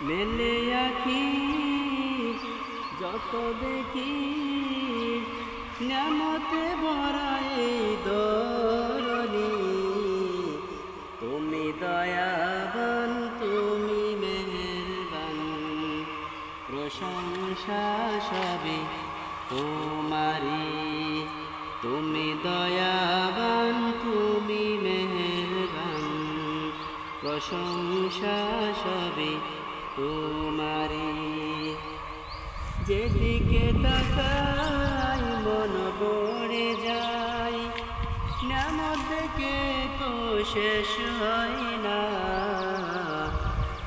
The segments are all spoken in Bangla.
মেলে আখি, যত দেখি নামতে ভরাই দরনি। তুমি দয়াবান, তুমি মেহেরবান, প্রশংসা সবে তোমারি তুমি দয়াবান, তুমি মেহেরবান, প্রশংসা সবে তোমারি যেদিকে তাকাই মন পড়ে যায়, নামত দেখে তো শেষ হয় না।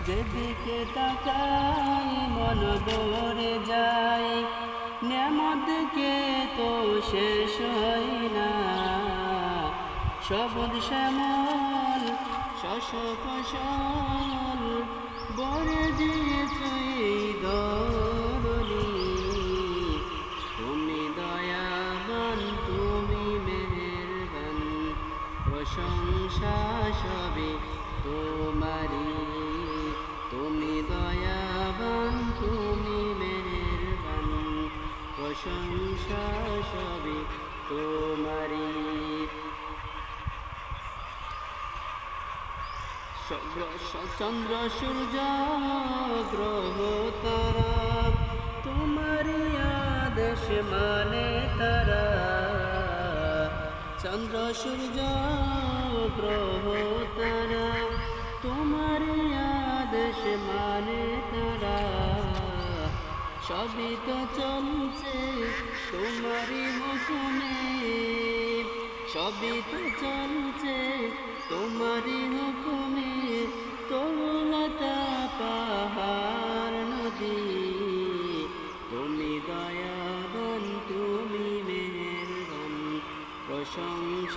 যেদিকে তাকাই মন পড়ে যায়, নামত দেখে তো শেষ হয় না। সবুজ শ্যামল শশ ফসল বরে দিয়েছে এই দরনি। তুমি দয়াবান, তুমি প্রশংসা সবে তোমারি তুমি তুমি প্রশংসা সবে তোমারি চন্দ্র সূর্য গ্রহ তারা। তোমারি আদেশ মানে তারা। চন্দ্র সূর্য, গ্রহ তারা। তোমারি আদেশ মানে তারা। সবই তো চলছে তোমারি হুকুমে সবই তো চলছে তোমারি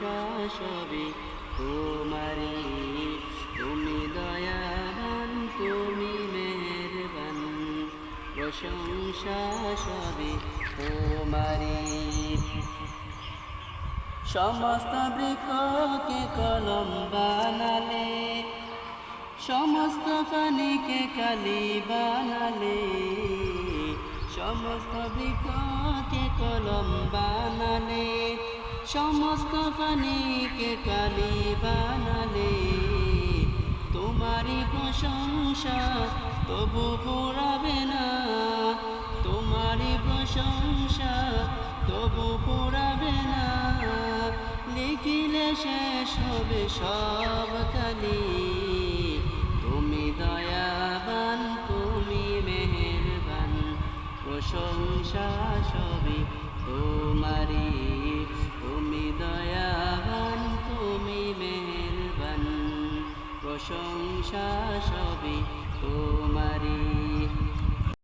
প্রশংসা সবে তোমারি তুমি দয়াবান, তুমি মেহেরবান। প্রশংসা সবে তোমারি সমস্ত বৃক্ষকে কলম বানালে, সমস্ত পানিকে কালি বানালে, সমস্ত বৃক্ষকে কলম বানালে সমস্ত ফানিকে কালি বানালে। তোমারই প্রশংসা তবু পোড়াবে না। তোমারই প্রশংসা তবু পোড়াবে না। লিখিলে শেষ হবে সব কালি। প্রশংসা সবে তোমারি